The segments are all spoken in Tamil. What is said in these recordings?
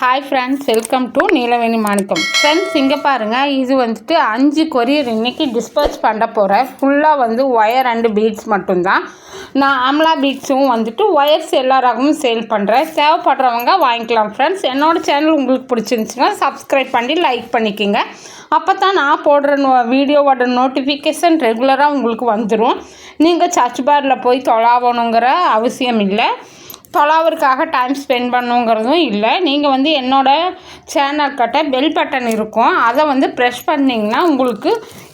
Hi friends welcome to Neelaveni Manickam friends இங்கே பாருங்கள் இது வந்துட்டு அஞ்சு கொரியர் இன்றைக்கி டிஸ்பேச் பண்ண போகிறேன் ஃபுல்லாக வந்து ஒயர் அண்டு பீட்ஸ் மட்டும்தான். நான் அம்லா பீட்ஸும் வந்துட்டு ஒயர்ஸ் எல்லா ரகமும் சேல் பண்ணுறேன் தேவைப்படுறவங்க வாங்கிக்கலாம் ஃப்ரெண்ட்ஸ் என்னோடய சேனல் உங்களுக்கு பிடிச்சிருந்துச்சுன்னா சப்ஸ்கிரைப் பண்ணி லைக் பண்ணிக்கோங்க. அப்போ தான் நான் போடுற நோ வீடியோவோட நோட்டிஃபிகேஷன் ரெகுலராக உங்களுக்கு வந்துடும் நீங்கள் சர்ச் பாரில் போய் தொலாவணுங்கிற அவசியம் இல்லை. தொலாவருக்காக டைம் ஸ்பெண்ட் பண்ணுங்கிறதும் இல்லை. நீங்கள் வந்து என்னோடய சேனல் கிட்ட பெல் பட்டன் இருக்கும். அதை வந்து ப்ரெஸ் பண்ணிங்கன்னா உங்களுக்கு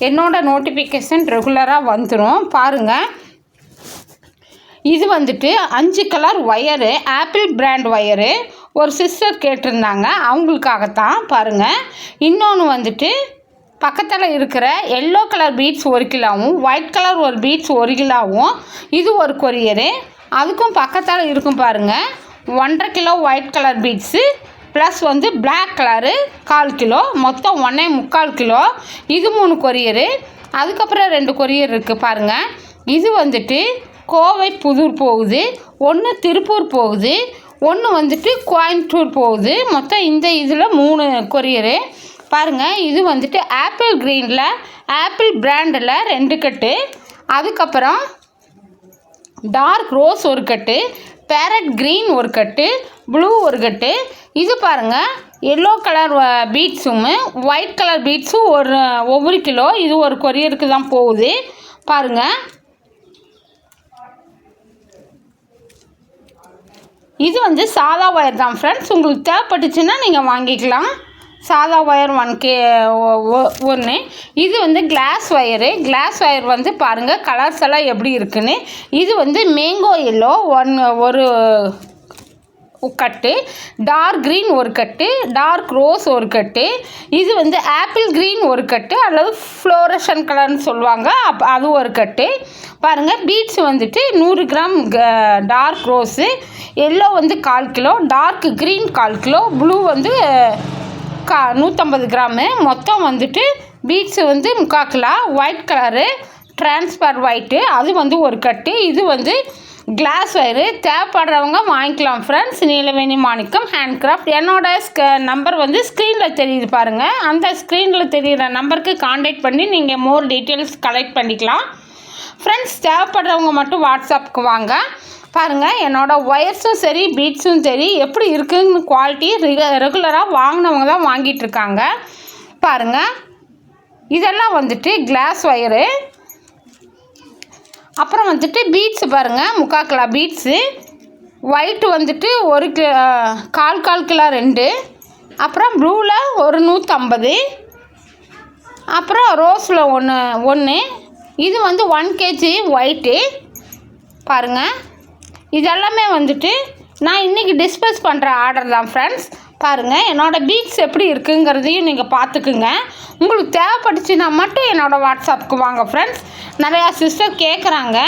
என்னோடய நோட்டிஃபிகேஷன் ரெகுலராக வந்துடும் பாருங்கள் இது வந்துட்டு அஞ்சு colour wire Apple brand wire ஒரு சிஸ்டர் கேட்டிருந்தாங்க. அவங்களுக்காகத்தான். பாருங்கள் இன்னொன்று வந்துட்டு பக்கத்தில் இருக்கிற எல்லோ கலர் பீட்ஸ் ஒரு கிலோவும் ஒயிட் கலர் ஒரு பீட்ஸ் ஒரு கிலோவும். இது ஒரு கொரியரு அதுக்கும் பக்கத்தில் இருக்கும் பாருங்கள் ஒன்றரை kilo white colour beads plus வந்து பிளாக் கலரு கால் கிலோ மொத்தம் ஒன்றே முக்கால் கிலோ. இது மூணு கொரியரு அதுக்கப்புறம் ரெண்டு கொரியர் இருக்குது பாருங்கள் இது வந்துட்டு கோவை புதூர் போகுது ஒன்று திருப்பூர் போகுது ஒன்று வந்துட்டு கோயம்புத்தூர் போகுது. மொத்தம் இந்த இதில் மூணு கொரியரு பாருங்கள் இது வந்துட்டு ஆப்பிள் க்ரீனில் ஆப்பிள் பிராண்டில் ரெண்டு கட்டு. அதுக்கப்புறம் டார்க் ரோஸ் ஒரு கட்டு பேரட் க்ரீன் ஒரு கட்டு ப்ளூ ஒரு கட்டு. இது பாருங்கள் எல்லோ கலர் பீட்ஸும் ஒயிட் கலர் பீட்ஸும் ஒரு ஒவ்வொரு கிலோ. இது ஒரு கொரியருக்கு தான் போகுது. பாருங்கள் இது வந்து சாதா ஒயர் தான் ஃப்ரெண்ட்ஸ் உங்களுக்கு தேவைப்பட்டுச்சுன்னா நீங்கள் வாங்கிக்கலாம். சாதா ஒயர் ஒன் கே ஒன்று இது வந்து கிளாஸ் ஒயரு கிளாஸ் ஒயர் வந்து பாருங்கள் கலர்ஸ் எல்லாம் எப்படி இருக்குன்னு. இது வந்து மேங்கோ எல்லோ ஒன் ஒரு கட்டு. டார்க் க்ரீன் ஒரு கட்டு. டார்க் ரோஸ் ஒரு கட்டு. இது வந்து ஆப்பிள் க்ரீன் ஒரு கட்டு. அல்லது ஃப்ளோரஷன் கலர்னு சொல்லுவாங்க. அப் அது ஒரு கட்டு. பாருங்கள் பீட்ஸ் வந்துட்டு நூறு கிராம் டார்க் ரோஸு எல்லோ வந்து கால் கிலோ. டார்க் க்ரீன் கால் கிலோ. ப்ளூ வந்து கா நூற்றம்பது கிராமு. மொத்தம் வந்துட்டு பீட்ஸு வந்து முக்கால் kilo white colour transfer white அது வந்து ஒரு கட்டு. இது வந்து கிளாஸ் ஒயரு தேவைப்படுறவங்க வாங்கிக்கலாம் friends Neelaveni Manickam hand craft என்னோட ஸ்க நம்பர் வந்து ஸ்க்ரீனில் தெரியுது பாருங்கள் அந்த ஸ்க்ரீனில் தெரிகிற நம்பருக்கு காண்டாக்ட் பண்ணி நீங்கள் மோர் டீட்டெயில்ஸ் கலெக்ட் பண்ணிக்கலாம். ஃப்ரெண்ட்ஸ் தேவைப்படுறவங்க மட்டும் வாட்ஸ்அப்புக்கு வாங்க. பாருங்கள் என்னோடய ஒயர்ஸும் சரி பீட்ஸும் சரி எப்படி இருக்குன்னு குவாலிட்டி ரெகு ரெகுலராக வாங்கினவங்க தான் வாங்கிட்டுருக்காங்க. பாருங்கள் இதெல்லாம் வந்துட்டு கிளாஸ் ஒயரு அப்புறம் வந்துட்டு பீட்ஸு பாருங்கள் முக்கா கிலோ பீட்ஸு ஒயிட்டு வந்துட்டு ஒரு கி கால் கால் கிலோ ரெண்டு. அப்புறம் ப்ளூவில் ஒரு நூற்றம்பது அப்புறம் ரோஸில் ஒன்று ஒன்று இது வந்து ஒன் கேஜி ஒயிட்டு பாருங்கள் இதெல்லாமே வந்துட்டு நான் இன்றைக்கி டிஸ்பஸ் பண்ணுற ஆர்டர் தான் ஃப்ரெண்ட்ஸ் பாருங்கள் என்னோடய பீட்ஸ் எப்படி இருக்குங்கிறதையும் நீங்கள் பார்த்துக்குங்க. உங்களுக்கு தேவைப்பட்டுச்சுன்னா மட்டும் என்னோடய வாட்ஸ்அப்புக்கு வாங்க ஃப்ரெண்ட்ஸ் நிறையா சிஸ்டர் கேட்குறாங்க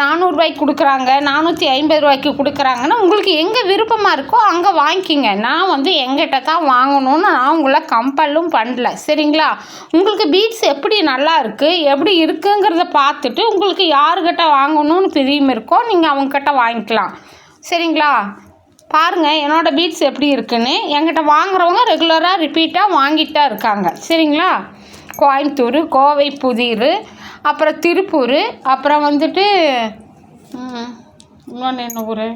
நானூறுரூவாய்க்கு கொடுக்குறாங்க நானூற்றி ஐம்பது ரூபாய்க்கு கொடுக்குறாங்கன்னா உங்களுக்கு எங்கே விருப்பமாக இருக்கோ அங்கே வாங்கிக்கிங்க. நான் வந்து எங்கிட்ட தான் வாங்கணும்னு நான் உங்களை கம்பலும் பண்ணல. சரிங்களா? உங்களுக்கு பீட்ஸ் எப்படி நல்லா இருக்குது எப்படி இருக்குங்கிறத பார்த்துட்டு உங்களுக்கு யாருக்கிட்ட வாங்கணும்னு பிரியும் இருக்கோ நீங்கள் அவங்கக்கிட்ட வாங்கிக்கலாம். சரிங்களா? பாருங்கள் என்னோடய பீட்ஸ் எப்படி இருக்குன்னு. என்கிட்ட வாங்குறவங்க ரெகுலராக ரிப்பீட்டாக வாங்கிட்டு தான் இருக்காங்க. சரிங்களா? கோயம்புத்தூர் கோவை புதிர் அப்புறம் திருப்பூர் அப்புறம் வந்துட்டு இன்னொன்று என்ன ஊர்?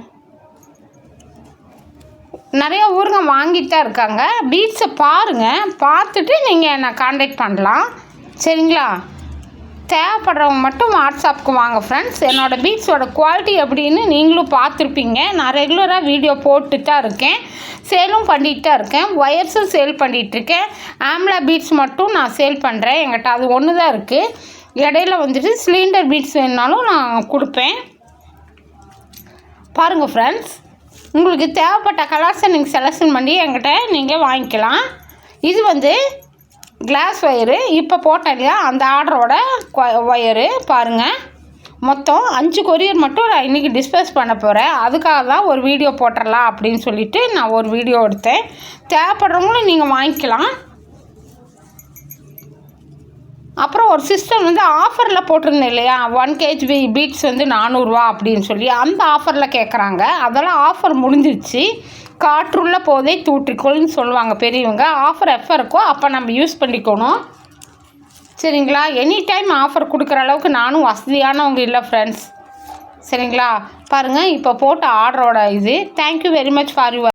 நிறைய ஊருங்க வாங்கிட்டு தான் இருக்காங்க. பீட்ஸை பாருங்கள் பார்த்துட்டு நீங்கள் என்னை காண்டாக்ட் பண்ணலாம். சரிங்களா? தேவைப்படுறவங்க மட்டும் வாட்ஸ்அப்புக்கு வாங்க ஃப்ரெண்ட்ஸ் என்னோடய பீட்ஸோட குவாலிட்டி எப்படின்னு நீங்களும் பார்த்துருப்பீங்க. நான் ரெகுலராக வீடியோ போட்டு தான் இருக்கேன். சேலும் பண்ணிகிட்டு தான் இருக்கேன். ஒயர்ஸும் சேல் பண்ணிகிட்ருக்கேன் ஆம்லா பீட்ஸ் மட்டும் நான் சேல் பண்ணுறேன் எங்கிட்ட அது ஒன்று தான் இருக்குது இடையில வந்துட்டு சிலிண்டர் பீட்ஸ் வேணுனாலும் நான் கொடுப்பேன். பாருங்கள் ஃப்ரெண்ட்ஸ் உங்களுக்கு தேவைப்பட்ட கலர்ஸை நீங்கள் செலெக்ஷன் பண்ணி என்கிட்ட நீங்கள் வாங்கிக்கலாம். இது வந்து கிளாஸ் ஒயரு இப்போ போட்டேன் இல்லையா? அந்த ஆர்டரோட ஒயரு பாருங்கள் மொத்தம் அஞ்சு கொரியர் மட்டும் நான் இன்றைக்கி டிஸ்பேஸ் பண்ண போகிறேன் அதுக்காக தான் ஒரு வீடியோ போட்டுடலாம் அப்படின்னு சொல்லிவிட்டு நான் ஒரு வீடியோ எடுத்தேன். தேவைப்படுறவங்களும் நீங்கள் வாங்கிக்கலாம். அப்புறம் ஒரு சிஸ்டம் வந்து ஆஃபரில் போட்டிருந்தேன் இல்லையா? ஒன் கேஜி பீட்ஸ் வந்து நானூறுரூவா அப்படின்னு சொல்லி அந்த ஆஃபரில் கேட்குறாங்க அதெல்லாம் ஆஃபர் முடிஞ்சிருச்சு. காற்றுள்ள போதே தூற்றிக்கொள்னு சொல்லுவாங்க பெரியவங்க. ஆஃபர் எப்போ இருக்கோ அப்போ நம்ம யூஸ் பண்ணிக்கணும். சரிங்களா? எனி டைம் ஆஃபர் கொடுக்குற அளவுக்கு நானும் வசதியானவங்க இல்லை ஃப்ரெண்ட்ஸ் சரிங்களா? பாருங்கள் இப்போ போட்ட ஆர்டரோட இது. Thank you very much for your